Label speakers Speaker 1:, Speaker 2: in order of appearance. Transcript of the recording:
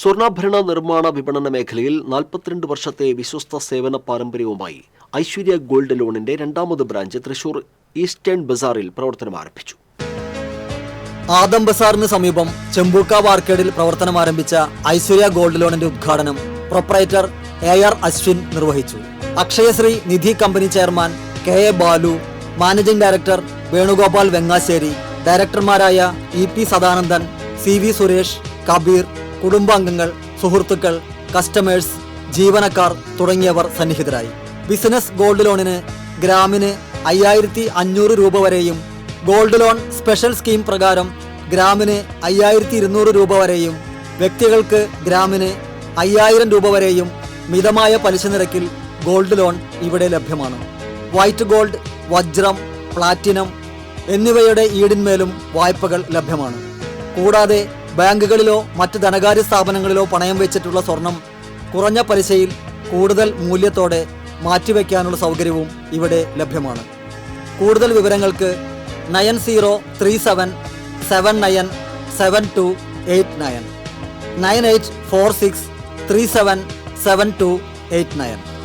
Speaker 1: സ്വർണാഭരണ നിർമ്മാണ വിപണന മേഖലയിൽ നാൽപ്പത്തിരണ്ട് വർഷത്തെ വിശ്വസ്ത സേവന പാരമ്പര്യവുമായി ഐശ്വര്യ ഗോൾഡ് ലോണിന്റെ രണ്ടാമത് ബ്രാഞ്ച് തൃശൂർ ഈസ്റ്റേൺ ബസാറിൽ പ്രവർത്തനം ആരംഭിച്ചു.
Speaker 2: ആദം ബസാറിന് സമീപം ചെമ്പൂക്ക വാർക്കേഡിൽ പ്രവർത്തനം ആരംഭിച്ച ഐശ്വര്യ ഗോൾഡ് ലോണിന്റെ ഉദ്ഘാടനം പ്രൊപ്പറേറ്റർ എ ആർ അശ്വിൻ നിർവഹിച്ചു. Akshayasree Nidhi company chairman K A Balu managing director Venugopal Vengassery ഡയറക്ടർമാരായ E P Sadanandan C V Suresh Kabeer കുടുംബാംഗങ്ങൾ സുഹൃത്തുക്കൾ കസ്റ്റമേഴ്സ് ജീവനക്കാർ തുടങ്ങിയവർ സന്നിഹിതരായി. ബിസിനസ് ഗോൾഡ് ലോണിന് ഗ്രാമിന് അയ്യായിരത്തി അഞ്ഞൂറ് രൂപ വരെയും ഗോൾഡ് ലോൺ സ്പെഷ്യൽ സ്കീം പ്രകാരം ഗ്രാമിന് അയ്യായിരത്തി ഇരുന്നൂറ് രൂപ വരെയും വ്യക്തികൾക്ക് ഗ്രാമിന് അയ്യായിരം രൂപ വരെയും മിതമായ പലിശ നിരക്കിൽ ഗോൾഡ് ലോൺ ഇവിടെ ലഭ്യമാണ്. വൈറ്റ് ഗോൾഡ് വജ്രം പ്ലാറ്റിനം എന്നിവയുടെ ഈടിന്മേലും വായ്പകൾ ലഭ്യമാണ്. കൂടാതെ ബാങ്കുകളിലോ മറ്റ് ധനകാര്യ സ്ഥാപനങ്ങളിലോ പണയം വെച്ചിട്ടുള്ള സ്വർണം കുറഞ്ഞ പലിശയിൽ കൂടുതൽ മൂല്യത്തോടെ മാറ്റിവെക്കാനുള്ള സൗകര്യവും ഇവിടെ ലഭ്യമാണ്. കൂടുതൽ വിവരങ്ങൾക്ക് nine zero three seven seven nine seven two eight nine. Nine eight four six three seven seven two eight nine.